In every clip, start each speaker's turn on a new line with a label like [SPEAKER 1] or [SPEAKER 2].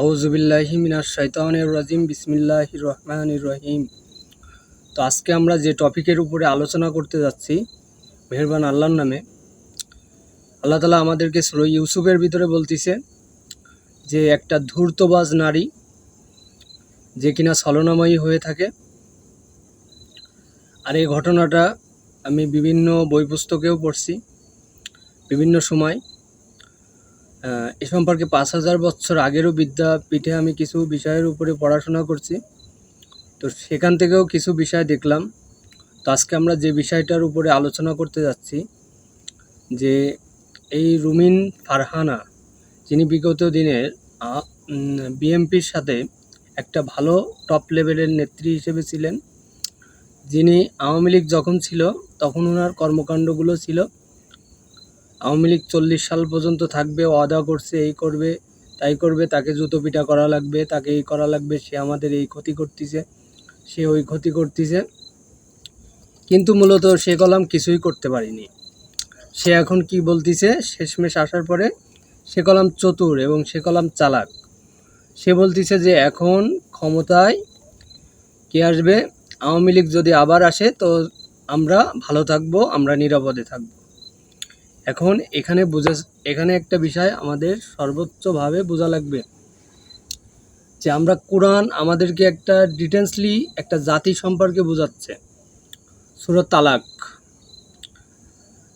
[SPEAKER 1] আউজুবিল্লাহি মিনাশ শাইতানির রাজিম, বিসমিল্লাহির রহমানির রহিম। তো আজকে আমরা যে টপিকের উপরে আলোচনা করতে যাচ্ছি, মেহেরবান আল্লাহর নামে, আল্লাহ তালা আমাদেরকে সুরই ইউসুফের ভিতরে বলতিছে যে, একটা ধূর্তবাজ নারী যে কিনা ছলনাময়ী হয়ে থাকে, আর এই ঘটনাটা আমি বিভিন্ন বই পুস্তকেও পড়ছি, বিভিন্ন সময় এ সম্পর্কে পাঁচ হাজার বছর আগেরও বিদ্যাপীঠে আমি কিছু বিষয়ের উপরে পড়াশোনা করছি। তো সেখান থেকেও কিছু বিষয় দেখলাম। তো আজকে আমরা যে বিষয়টার উপরে আলোচনা করতে যাচ্ছি, যে এই রুমিন ফারহানা, যিনি বিগত দিনের বিএমপির সাথে একটা ভালো টপ লেভেলের নেত্রী হিসেবে ছিলেন। যিনি আওয়ামী লীগ যখন ছিল, তখন ওনার কর্মকাণ্ডগুলো ছিল। আওয়ামী লীগ চল্লিশ সাল পর্যন্ত থাকবে ওয়াদা করছে, এই করবে, তাই করবে, তাকে জুতো পিটা করা লাগবে, তাকে এই করা লাগবে, সে আমাদের এই ক্ষতি করতেছে, সে ওই ক্ষতি করতেছে। কিন্তু মূলত সে কলাম কিছুই করতে পারিনি। সে এখন কি বলতিছে, শেষমেশ আসার পরে সে কলাম চতুর এবং সে কলাম চালাক। সে বলতিছে যে এখন ক্ষমতায় কে আসবে? আওয়ামী লীগ যদি আবার আসে, তো আমরা ভালো থাকব, আমরা নিরাপদে থাকব। এখন এখানে বোঝা এখানে একটা বিষয় আমাদের সর্বোচ্চভাবে বোঝা লাগবে। যে আমরা কোরআন আমাদেরকে একটা ডিটেন্সলি একটা জাতি সম্পর্কে বোঝাচ্ছে। সুরত তালাক।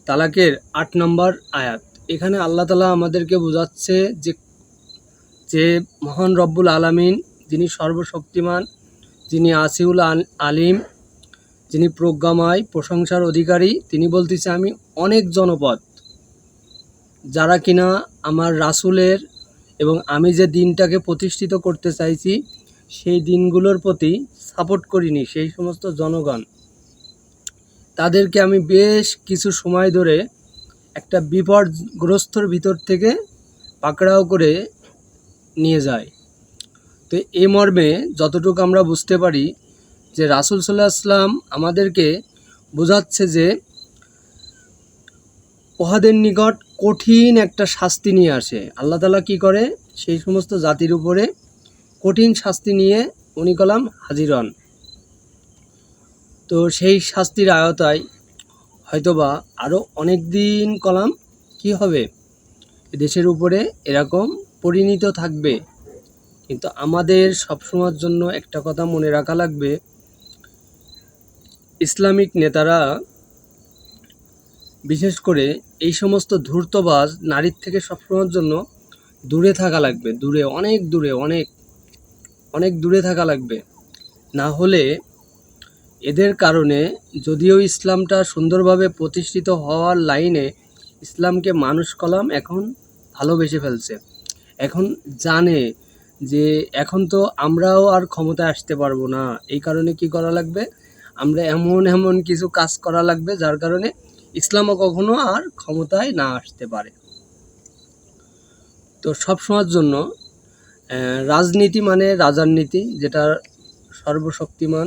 [SPEAKER 1] তালাকের আট নম্বর আয়াত। এখানে আল্লাহ তালা আমাদেরকে বোঝাচ্ছে যে যে মহান রব্বুল আলামিন যিনি সর্বশক্তিমান, যিনি আসিউল আলিম, যিনি প্রজ্ঞাময়, প্রশংসার অধিকারী, তিনি বলতেছে, আমি অনেক জনপদ যারা কিনা আমার রাসূলের এবং আমি যে দিনটাকে প্রতিষ্ঠিত করতে চাইছি, সেই দিনগুলোর প্রতি সাপোর্ট করিনি সেই সমস্ত জনগণ। তাদেরকে আমি বেশ কিছু সময় ধরে একটা বিপদগ্রস্তর ভিতর থেকে পাকড়াও করে নিয়ে যায় তো এই মর্মে যতটুকু আমরা বুঝতে পারি যে রাসুল সাল্লাহ আসলাম আমাদেরকে বোঝাচ্ছে যে উহাদের নিকট কঠিন একটা শাস্তি নিয়ে আসে। আল্লাহ তালা কী করে? সেই সমস্ত জাতির উপরে কঠিন শাস্তি নিয়ে উনি কলাম হাজির হন। তো সেই শাস্তির আয়তায় হয়তোবা আরও অনেক দিন কলাম কি হবে? দেশের উপরে এরকম পরিণত থাকবে। কিন্তু আমাদের সবসময়ের জন্য একটা কথা মনে রাখা লাগবে। ইসলামিক নেতারা বিশেষ করে এই সমস্ত ধূর্তবাজ নারীর থেকে সবসময়ের জন্য দূরে থাকা লাগবে, দূরে, অনেক দূরে, অনেক অনেক দূরে থাকা লাগবে। না হলে এদের কারণে যদিও ইসলামটা সুন্দরভাবে প্রতিষ্ঠিত হওয়ার লাইনে ইসলামকে মানুষ কলাম এখন ভালোবেসে ফেলছে। এখন জানে যে এখন তো আমরাও আর ক্ষমতায় আসতে পারব না। এই কারণে কি করা লাগবে? আমরা এমন এমন কিছু কাজ করা লাগবে, যার কারণে ইসলামও কখনো আর ক্ষমতায় না আসতে পারে। তো সব সময়ের জন্য রাজনীতি মানে রাজার নীতি, যেটা সর্বশক্তিমান,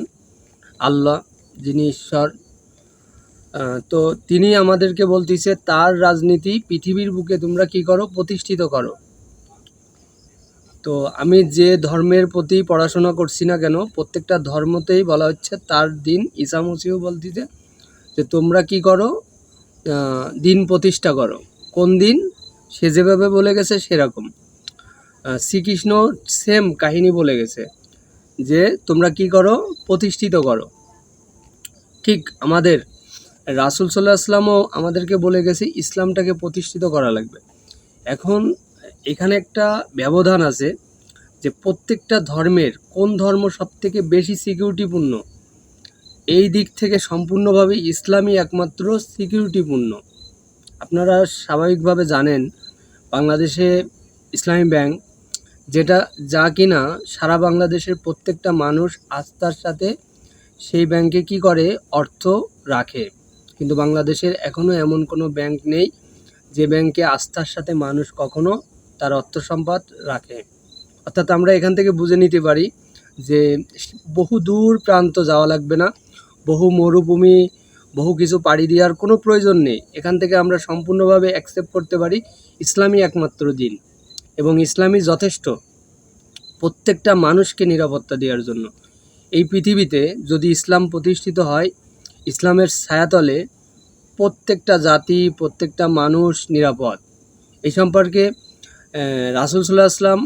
[SPEAKER 1] আল্লাহ যিনি ঈশ্বর। তো তিনি আমাদেরকে বলতেছে, তার রাজনীতি পৃথিবীর বুকে তোমরা কি করো? প্রতিষ্ঠিত করো। তো আমি যে ধর্মের প্রতি পড়াশোনা করছি না কেন, প্রত্যেকটা ধর্মতেই বলা হচ্ছে, তার দিন ঈসা মসিহ বলতেছে যে, তোমরা কি করো? দিন প্রতিষ্ঠা করো। কোন দিন? সে যেভাবে বলে গেছে সেরকম। শ্রীকৃষ্ণ সেম কাহিনী বলে গেছে যে তোমরা কি করো? প্রতিষ্ঠিত করো। ঠিক আমাদের রাসুল সাল্লাহ আসলামও আমাদেরকে বলে গেছে ইসলামটাকে প্রতিষ্ঠিত করা লাগবে। এখন এখানে একটা ব্যবধান আছে যে প্রত্যেকটা ধর্মের কোন ধর্ম সবথেকে বেশি সিকিউরিটিপূর্ণ এই দিক থেকে সম্পূর্ণভাবে ইসলামই একমাত্র সিকিউরিটিপূর্ণ আপনারা স্বাভাবিকভাবে জানেন, বাংলাদেশে ইসলামী ব্যাংক যেটা যা কিনা সারা বাংলাদেশের প্রত্যেকটা মানুষ আস্থার সাথে সেই ব্যাংকে কি করে? অর্থ রাখে। কিন্তু বাংলাদেশের এখনও এমন কোনো ব্যাংক নেই যে ব্যাংকে আস্থার সাথে মানুষ কখনো তার অর্থ সম্পদ রাখে। অর্থাৎ আমরা এখান থেকে বুঝে নিতে পারি যে বহু দূর প্রান্ত যাওয়া লাগবে না। মরুভূমি, বহু কিছু পাড়ি দেওয়ার কোনো প্রয়োজন নেই। এখান থেকে আমরা সম্পূর্ণভাবে অ্যাকসেপ্ট করতে পারি ইসলামই একমাত্র দিন এবং ইসলামই যথেষ্ট প্রত্যেকটা মানুষকে নিরাপত্তা দেওয়ার জন্য। এই পৃথিবীতে যদি ইসলাম প্রতিষ্ঠিত হয়, ইসলামের ছায়াতলে প্রত্যেকটা জাতি, প্রত্যেকটা মানুষ নিরাপদ। এই সম্পর্কে রাসুল সাল্লাহ আসলাম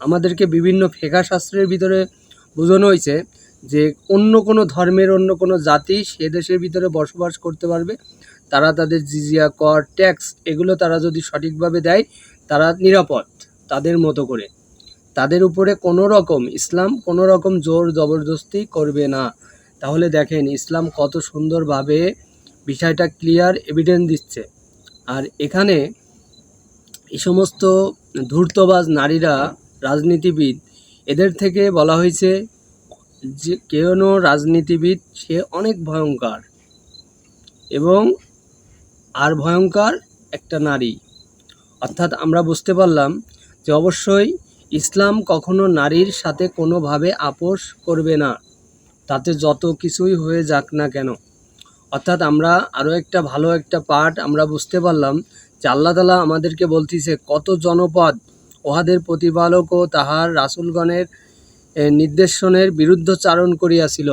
[SPEAKER 1] আমাদেরকে বিভিন্ন ফেকা শাস্ত্রের ভিতরে বোঝানো হয়েছে যে অন্য কোনো ধর্মের, অন্য কোনো জাতি সে দেশের ভিতরে বসবাস করতে পারবে, তারা তাদের জিজিয়া, কর, ট্যাক্স এগুলো তারা যদি সঠিকভাবে দেয়, তারা নিরাপদ তাদের মতো করে। তাদের উপরে কোনো রকম ইসলাম, কোনো রকম জোর জবরদস্তি করবে না। তাহলে দেখেন, ইসলাম কত সুন্দরভাবে বিষয়টা ক্লিয়ার এভিডেন্স দিচ্ছে। আর এখানে এই সমস্ত ধূর্তবাজ নারীরা, রাজনীতিবিদ, এদের থেকে বলা হয়েছে যে কেন রাজনীতিবিদ, সে অনেক ভয়ঙ্কর। এবং আর ভয়ঙ্কর একটা নারী। অর্থাৎ আমরা বুঝতে পারলাম যে অবশ্যই ইসলাম কখনো নারীর সাথে কোনোভাবে আপোষ করবে না। তাতে যত কিছুই হয়ে যাক না কেন। অর্থাৎ আমরা আরও একটা ভালো একটা পাঠ আমরা বুঝতে পারলাম যে আল্লাহ তালা আমাদেরকে বলতিছে, কত জনপদ, উহাদের প্রতিপালক ও তাহার রাসুলগণের নির্দেশনের বিরুদ্ধচারণ করিয়াছিল।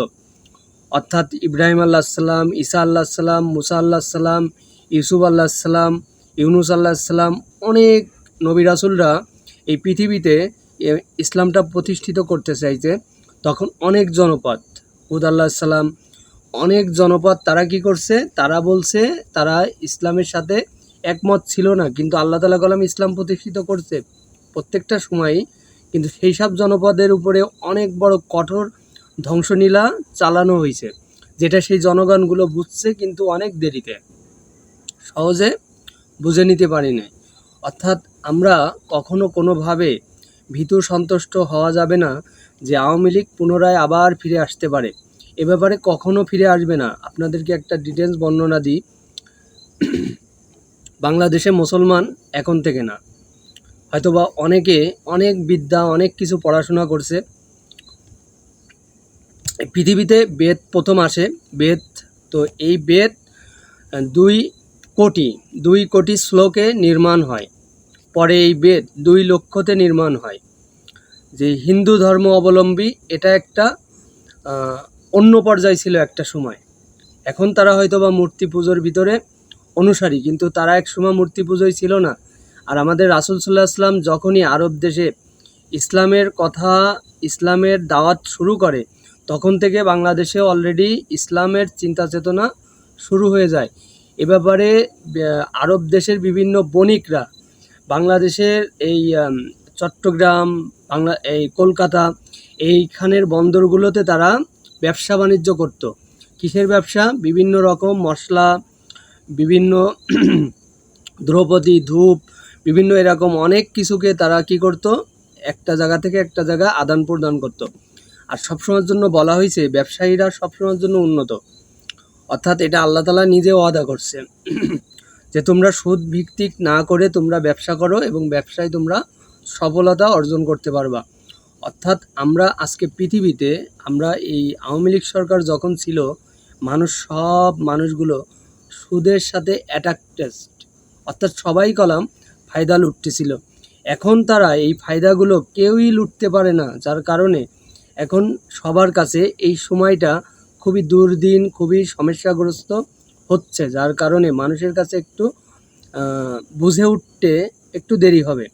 [SPEAKER 1] অর্থাৎ ইব্রাহিম আল্লাহ সাল্লাম ঈসা আল্লাহ সাল্লাম মুসা আল্লাহ সাল্লাম ইউসুফ আল্লাহ সাল্লাম ইউনুস আল্লাহ সাল্লাম অনেক নবী রাসুলরা এই পৃথিবীতে ইসলামটা প্রতিষ্ঠিত করতে চাইছে। তখন অনেক জনপদ, হুদ আল্লাহ সাল্লাম অনেক জনপদ তারা কি করছে? তারা বলছে তারা ইসলামের সাথে একমত ছিল না, কিন্তু আল্লাহ তালা কলাম ইসলাম প্রতিষ্ঠিত করছে। প্রত্যেকটা সময়ই কিন্তু সেই সব জনপদের উপরে অনেক বড় কঠোর ধ্বংসনীলা চালানো হয়েছে, যেটা সেই জনগণগুলো বুঝছে কিন্তু অনেক দেরিতে। সহজে বুঝে নিতে পারি না অর্থাৎ আমরা কখনো কোনোভাবে ভীতু সন্তুষ্ট হওয়া যাবে না যে আওয়ামী লীগ পুনরায় আবার ফিরে আসতে পারে। এ ব্যাপারে কখনো ফিরে আসবে না। আপনাদেরকে একটা ডিটেলস বর্ণনা দিই। বাংলাদেশে মুসলমান এখন থেকে না। হয়তোবা অনেকে অনেক বিদ্যা, অনেক কিছু পড়াশোনা করছে। পৃথিবীতে বেদ প্রথম আসে। বেদ, তো এই বেদ দুই কোটি দুই কোটি শ্লোকে নির্মাণ হয়। পরে এই বেদ দুই লক্ষতে নির্মাণ হয়। যে হিন্দু ধর্ম অবলম্বী, এটা একটা অন্য পর্যায়ে ছিল একটা সময়। এখন তারা হয়তো বা মূর্তি পুজোর ভিতরে অনুসারী, কিন্তু তারা এক সময় মূর্তি পুজোই ছিল না। আর আমাদের রাসুল সাল্লাহ আসলাম যখনই আরব দেশে ইসলামের কথা, ইসলামের দাওয়াত শুরু করে, তখন থেকে বাংলাদেশে অলরেডি ইসলামের চিন্তা চেতনা শুরু হয়ে যায়। এ ব্যাপারে আরব দেশের বিভিন্ন বণিকরা, বাংলাদেশের এই চট্টগ্রাম, বাংলা, এই কলকাতা, এইখানের বন্দরগুলোতে তারা ব্যবসা বাণিজ্য করত। কিসের ব্যবসা? বিভিন্ন রকম মশলা, বিভিন্ন দ্রৌপদী ধূপ বিভিন্ন এরকম অনেক কিছুকে তারা কি করত? একটা জায়গা থেকে একটা জায়গা আদান প্রদান করত। আর সবসময়ের জন্য বলা হয়েছে, ব্যবসায়ীরা সবসময়ের জন্য উন্নত। অর্থাৎ এটা আল্লাহ তালা নিজে ওয়াদা করছে। যে তোমরা সুদ ভিত্তিক না করে তোমরা ব্যবসা করো এবং ব্যবসায় তোমরা সফলতা অর্জন করতে পারবা। অর্থাৎ আমরা আজকে পৃথিবীতে আমরা এই আওয়ামী লীগ সরকার যখন ছিল, মানুষ সব মানুষগুলো সুদের সাথে অ্যাট্রাক্টেড অর্থাৎ সবাই কলাম ফায়দা লুটতেছিল। এখন তারা এই ফায়দাগুলো কেউই লুটতে পারে না, যার কারণে এখন সবার কাছে এই সময়টা খুবই দুর্দিন, খুবই সমস্যাগ্রস্ত হচ্ছে, যার কারণে মানুষের কাছে একটু বুঝে উঠতে একটু দেরি হবে।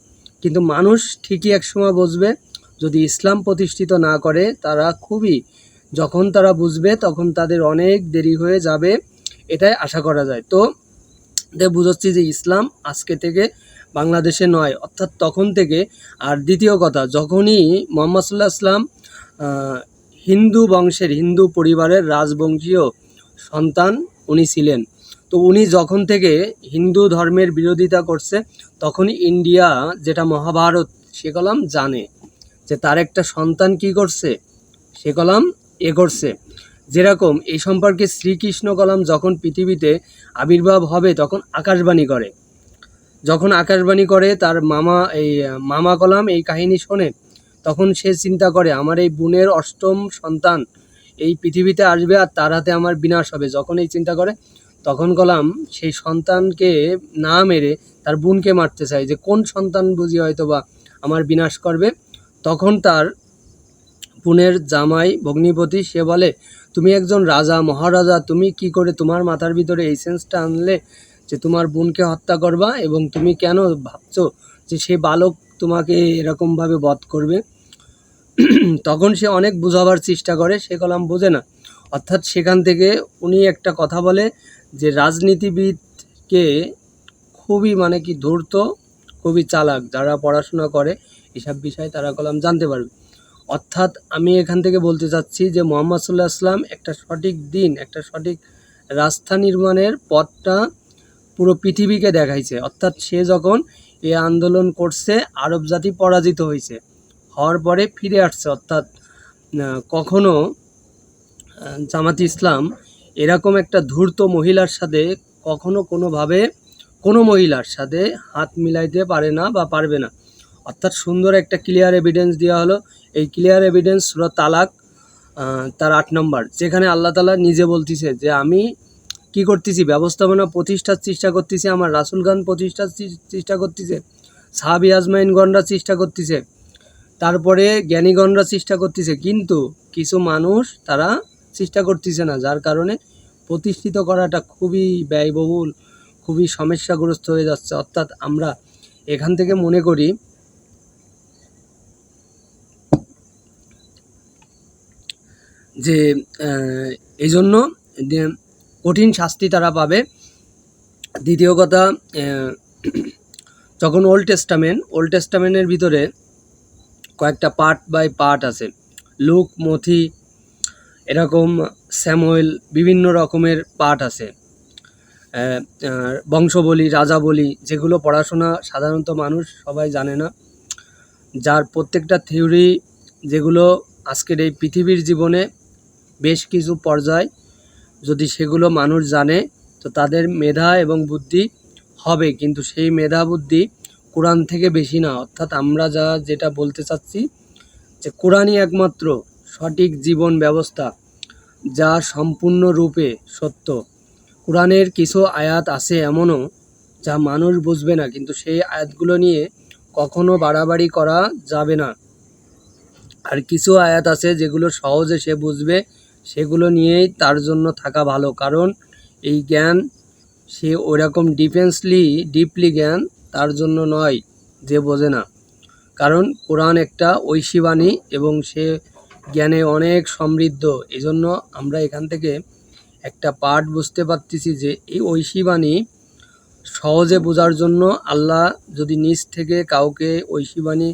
[SPEAKER 1] কিন্তু মানুষ ঠিকই একসময় বুঝবে, যদি ইসলাম প্রতিষ্ঠিত না করে, তারা খুবই, যখন তারা বুঝবে, তখন তাদের অনেক দেরি হয়ে যাবে, এটাই আশা করা যায়। তো বুঝাচ্ছি যে ইসলাম আজকে থেকে বাংলাদেশে নয় অর্থাৎ তখন থেকে। আর দ্বিতীয় কথা যখনই মোহাম্মদ সাল্লাহ ইসলাম আহ, হিন্দু বংশের হিন্দু পরিবারের রাজবংশীয় সন্তান উনি ছিলেন। তো উনি যখন থেকে হিন্দু ধর্মের বিরোধিতা করছে তখনই ইন্ডিয়া যেটা মহাভারত সে কলাম জানে যে তার একটা সন্তান কি করছে সে কলাম এ করছে। যেরকম এই সম্পর্কে শ্রীকৃষ্ণ কলাম যখন পৃথিবীতে আবির্ভাব হবে তখন আকাশবাণী করে। যখন আকাশবাণী করে, তার মামা, এই, মামা কলাম এই কাহিনী শোনে, তখন সে চিন্তা করে, আমার এই বোনের অষ্টম সন্তান, এই পৃথিবীতে আসবে আর তার হাতে আমার বিনাশ হবে। যখন এই চিন্তা করে, তখন কলাম সেই সন্তানকে না মেরে তার বোনকে মারতে চায় যে, কোন সন্তান বুঝি হয়তো বা আমার বিনাশ করবে? তখন তার পুনের জামাই ভগ্নিপতি, সে বলে, তুমি একজন রাজা, মহারাজা, তুমি কি করে তোমার মাথার ভিতরে এই সেন্সটা আনলে যে তোমার বোনকে হত্যা করবা এবং তুমি কেন ভাবছ যে সে বালক তোমাকে এরকমভাবে বধ করবে? তখন সে অনেক বোঝাবার চেষ্টা করে, সে কলাম বোঝে না। অর্থাৎ সেখান থেকে উনি একটা কথা বলে যে রাজনীতিবিদকে খুবই মানে কি ধূর্ত, খুবই চালাক, যারা পড়াশোনা করে, এসব বিষয়ে তারা কলাম জানতে পারবে। অর্থাৎ আমি এখান থেকে বলতে চাচ্ছি যে মোহাম্মদ সাল্লাহ আসলাম একটা সঠিক দিন, একটা সঠিক রাস্তা নির্মাণের পথটা পুরো পৃথিবীকে দেখাইছে। অর্থাৎ সে যখন এ আন্দোলন করছে, আরব জাতি পরাজিত হয়েছে হওয়ার পরে ফিরে আসছে, অর্থাৎ কখনো জামাত ইসলাম এরকম একটা ধূর্ত মহিলার সাথে কখনো কোনোভাবে, কোনো মহিলার সাথে হাত মিলাইতে পারে না বা পারবে না। অর্থাৎ সুন্দর একটা ক্লিয়ার এভিডেন্স দেওয়া হলো। এই ক্লিয়ার এভিডেন্স সুরত তালাক তার আট নম্বর, যেখানে আল্লাহ তালা নিজে বলতিছে যে, আমি কি করতেছি? ব্যবস্থাপনা প্রতিষ্ঠার চেষ্টা করতেছি, আমার রাসুল গান প্রতিষ্ঠার চেষ্টা করতেছে, সাহাবি আজমাইনগণরা চেষ্টা করতেছে, তারপরে জ্ঞানীগণরা চেষ্টা করতেছে, কিন্তু কিছু মানুষ তারা চেষ্টা করতেছে না, যার কারণে প্রতিষ্ঠিত করাটা খুবই ব্যয়বহুল, খুবই সমস্যাগ্রস্ত হয়ে যাচ্ছে। অর্থাৎ আমরা এখান থেকে মনে করি, যে এই জন্য কঠিন শাস্তি তারা পাবে। দ্বিতীয় কথা যখন ওল্ড টেস্টামেন্ট, ওল্ড টেস্টামেন্টের ভিতরে কয়েকটা পার্ট বাই পার্ট আছে। লুক, মথি, এরকম স্যামুয়েল, বিভিন্ন রকমের পার্ট আছে। বংশবলি রাজা বলি যেগুলো পড়াশোনা সাধারণত মানুষ সবাই জানে না। যার প্রত্যেকটা থিওরি যেগুলো আজকের এই পৃথিবীর জীবনে বেশ কিছু পর্যায় যদি সেগুলো মানুষ জানে, তো তাদের মেধা এবং বুদ্ধি হবে। কিন্তু সেই মেধা বুদ্ধি কোরআন থেকে বেশি না। অর্থাৎ আমরা যা যেটা বলতে চাচ্ছি, যে কোরআনই একমাত্র সঠিক জীবন ব্যবস্থা, যা সম্পূর্ণরূপে সত্য। কোরআনের কিছু আয়াত আছে এমনও, যা মানুষ বুঝবে না। কিন্তু সেই আয়াতগুলো নিয়ে কখনো বাড়াবাড়ি করা যাবে না। আর কিছু আয়াত আছে যেগুলো সহজে সে বুঝবে সেগুলো নিয়েই তার জন্য থাকা ভালো। কারণ এই জ্ঞান, সে ওরকম ডিফেন্সলি ডিপলি জ্ঞান তার জন্য নয়, যে বোঝে না। কারণ কোরআন একটা ঐশীবাণী এবং সে জ্ঞানে অনেক সমৃদ্ধ। এজন্য আমরা এখান থেকে একটা পাঠ বুঝতে পারতেছি যে এই ঐশীবাণী সহজে বোঝার জন্য আল্লাহ যদি নিজ থেকে কাউকে ঐশীবাণী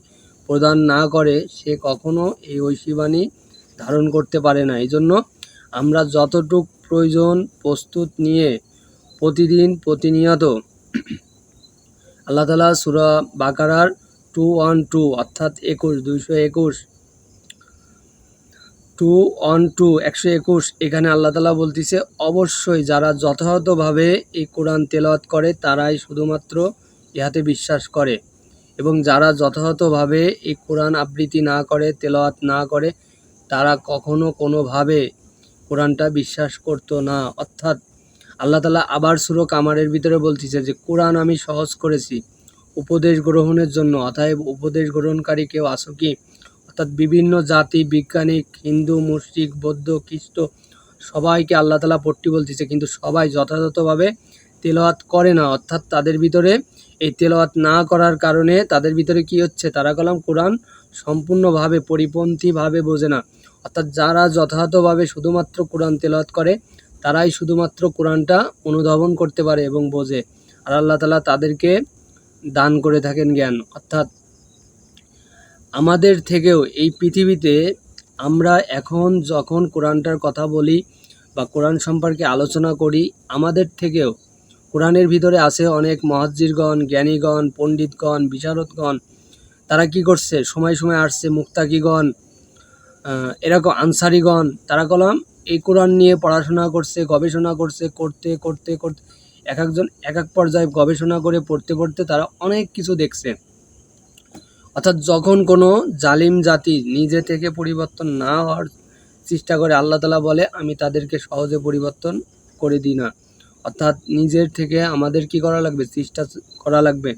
[SPEAKER 1] প্রদান না করে, সে কখনো এই ঐশীবাণী ধারণ করতে পারে না। এই জন্য আমরা যতটুক প্রয়োজন প্রস্তুত নিয়ে প্রতিদিন প্রতিনিয়ত আল্লাহ তালা সুরা বাকারার টু ওয়ান টু অর্থাৎ একুশ, দুইশো একুশ, টু অন টু একশো একুশ, এখানে আল্লাহ তালা বলতেছে, অবশ্যই যারা যথাযথভাবে এই কোরআন তেলাওয়াত করে, তারাই শুধুমাত্র ইহাতে বিশ্বাস করে। এবং যারা যথাযথভাবে এই কোরআন আবৃত্তি না করে, তেলাওয়াত না করে তারা কখনো কোনোভাবে কোরআনটা বিশ্বাস করতো না। অর্থাৎ আল্লাহ তালা আবার সুরো কামারের ভিতরে বলতেছে যে, কোরআন আমি সহজ করেছি উপদেশ গ্রহণের জন্য। অতএব উপদেশ গ্রহণকারী কেউ আসো কি? অর্থাৎ বিভিন্ন জাতি, বিজ্ঞানিক, হিন্দু মুসলিক বৌদ্ধ, খ্রিস্ট সবাইকে আল্লাহ তালা পট্টি বলতেছে, কিন্তু সবাই যথাযথভাবে তেলাওয়াত করে না। অর্থাৎ তাদের ভিতরে এই তেলাওয়াত না করার কারণে তাদের ভিতরে কি হচ্ছে? তারা কলাম কোরআন সম্পূর্ণভাবে, পরিপন্থীভাবে বোঝে না। অর্থাৎ যারা যথাযথভাবে শুধুমাত্র কোরআন তেলাওয়াত করে, তারাই শুধুমাত্র কোরআনটা অনুধাবন করতে পারে এবং বোঝে। আর আল্লাহ তালা তাদেরকে দান করে থাকেন জ্ঞান। অর্থাৎ আমাদের থেকেও এই পৃথিবীতে আমরা এখন যখন কোরআনটার কথা বলি বা কোরআন সম্পর্কে আলোচনা করি, আমাদের থেকেও কোরআনের ভিতরে আছে অনেক মহাজ্জিরগণ জ্ঞানীগণ, পণ্ডিতগণ বিশারদগণ তারা কি করছে? সময় সময় আসছে মুক্তাকিগণ এরকম আনসারিগণ, তারা কলাম, এই কোরআন নিয়ে পড়াশোনা করছে, গবেষণা করছে, করতে করতে করতে, এক একজন, এক এক পর্যায়ে গবেষণা করে, পড়তে পড়তে তারা অনেক কিছু দেখছে। অর্থাৎ যখন কোনো জালিম জাতি নিজে থেকে পরিবর্তন না হওয়ার চেষ্টা করে, আল্লাহ তালা বলে, আমি তাদেরকে সহজে পরিবর্তন করে দিই না। অর্থাৎ নিজের থেকে আমাদের কি করা লাগবে? চেষ্টা করা লাগবে।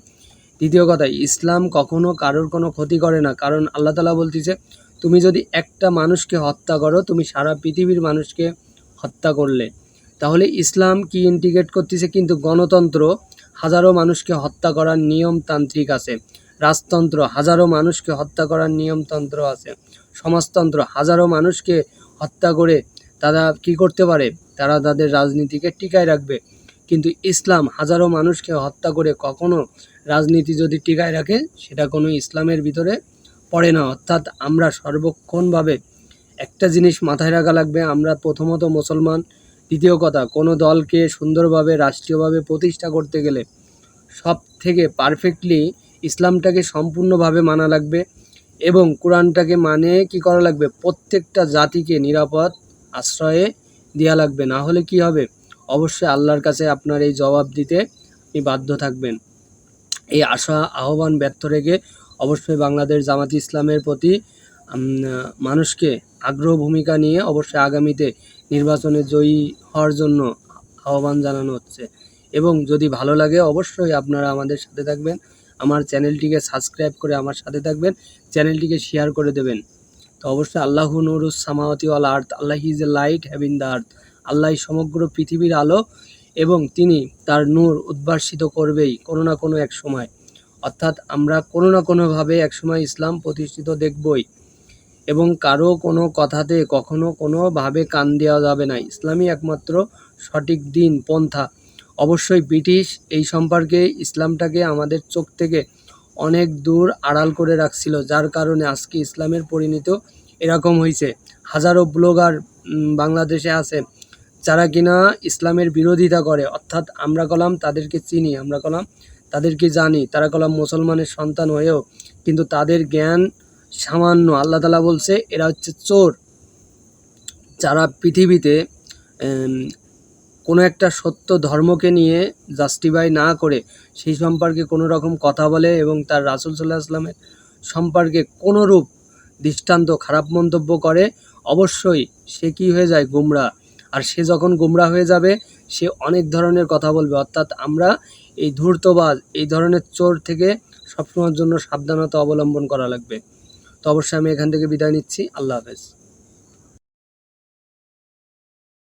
[SPEAKER 1] দ্বিতীয় কথা, ইসলাম কখনো কারোর কোনো ক্ষতি করে না। কারণ আল্লাহ তালা বলতেছে তুমি যদি একটা মানুষকে হত্যা করো, তুমি সারা পৃথিবীর মানুষকে হত্যা করলে। তাহলে ইসলাম কি ইন্টিগ্রেট করতেছে? কিন্তু গণতন্ত্র, হাজারো মানুষকে হত্যা করার নিয়মতান্ত্রিক আছে। রাজতন্ত্র, হাজারো মানুষকে হত্যা করার নিয়মতন্ত্র আছে। সমাজতন্ত্র, হাজারো মানুষকে হত্যা করে তারা কি করতে পারে? তারা তাদের রাজনীতিকে টিকায় রাখবে। কিন্তু ইসলাম, হাজারো মানুষকে হত্যা করে কখনো রাজনীতি যদি টিকায় রাখে, সেটা কোনো ইসলামের ভিতরে পড়ে না, অর্থাৎ আমরা সর্বক্ষণভাবে একটা জিনিস মাথায় রাখা লাগবে। আমরা প্রথমত মুসলমান। দ্বিতীয় কথা, কোনো দলকে সুন্দরভাবে, রাষ্ট্রীয়ভাবে প্রতিষ্ঠা করতে গেলে সব থেকে পারফেক্টলি ইসলামটাকে সম্পূর্ণভাবে মানা লাগবে এবং কোরআনটাকে মানে কি করা লাগবে? প্রত্যেকটা জাতিকে নিরাপদ আশ্রয়ে দেওয়া লাগবে। না হলে কি হবে? অবশ্যই আল্লাহর কাছে আপনার এই জবাব দিতে আপনি বাধ্য থাকবেন। এই আশা, আহ্বান ব্যর্থ রেখে অবশ্যই বাংলাদেশ জামাত ইসলামের প্রতি মানুষকে আগ্রহ ভূমিকা নিয়ে অবশ্যই আগামীতে নির্বাচনে জয়ী হওয়ার জন্য আহ্বান জানানো হচ্ছে। এবং যদি ভালো লাগে অবশ্যই আপনারা আমাদের সাথে থাকবেন। আমার চ্যানেলটিকে সাবস্ক্রাইব করে আমার সাথে থাকবেন। চ্যানেলটিকে শেয়ার করে দেবেন। তো অবশ্যই আল্লাহ নুরুস সামাওয়াতি all earth Allah is a light having the earth আল্লাহ সমগ্র পৃথিবীর আলো এবং তিনি তার নূর উদ্ভাসিত করবেই কোনো না কোনো এক সময়। অর্থাৎ আমরা কোনো না কোনোভাবে একসময় ইসলাম প্রতিষ্ঠিত দেখবই। এবং কারও কোনো কথাতে কখনো কোনোভাবে কান দেওয়া যাবে না। ইসলামই একমাত্র সঠিক দিন, পন্থা। অবশ্যই ব্রিটিশ এই সম্পর্কে ইসলামটাকে আমাদের চোখ থেকে অনেক দূর আড়াল করে রাখছিল, যার কারণে আজকে ইসলামের পরিণত এরকম হয়েছে হাজারো ব্লগার বাংলাদেশে আছে, যারা কিনা ইসলামের বিরোধিতা করে। অর্থাৎ আমরা কলাম তাদেরকে চিনি, আমরা কলাম তাদেরকে জানি, তারা কলাম মুসলমানের সন্তান হয়েও, কিন্তু তাদের জ্ঞান সামান্য, আল্লাহ তালা বলছে, এরা হচ্ছে চোর। যারা পৃথিবীতে কোনো একটা সত্য ধর্মকে নিয়ে জাস্টিফাই না করে, সেই সম্পর্কে কোনো রকম কথা বলে এবং তার রাসুল সাল্লাহ আসলামের সম্পর্কে কোনো রূপ, দৃষ্টান্ত, খারাপ মন্তব্য করে, অবশ্যই সে কি হয়ে যায়? গুমরা। আর সে যখন গুমরা হয়ে যাবে, সে অনেক ধরনের কথা বলবে। অর্থাৎ আমরা এই ধূর্তবাজ এই ধরনের চোর থেকে সবসময়ের জন্য সাবধানতা অবলম্বন করা লাগবে। তো অবশ্যই আমি এখান থেকে বিদায় নিচ্ছি। আল্লাহ হাফেজ।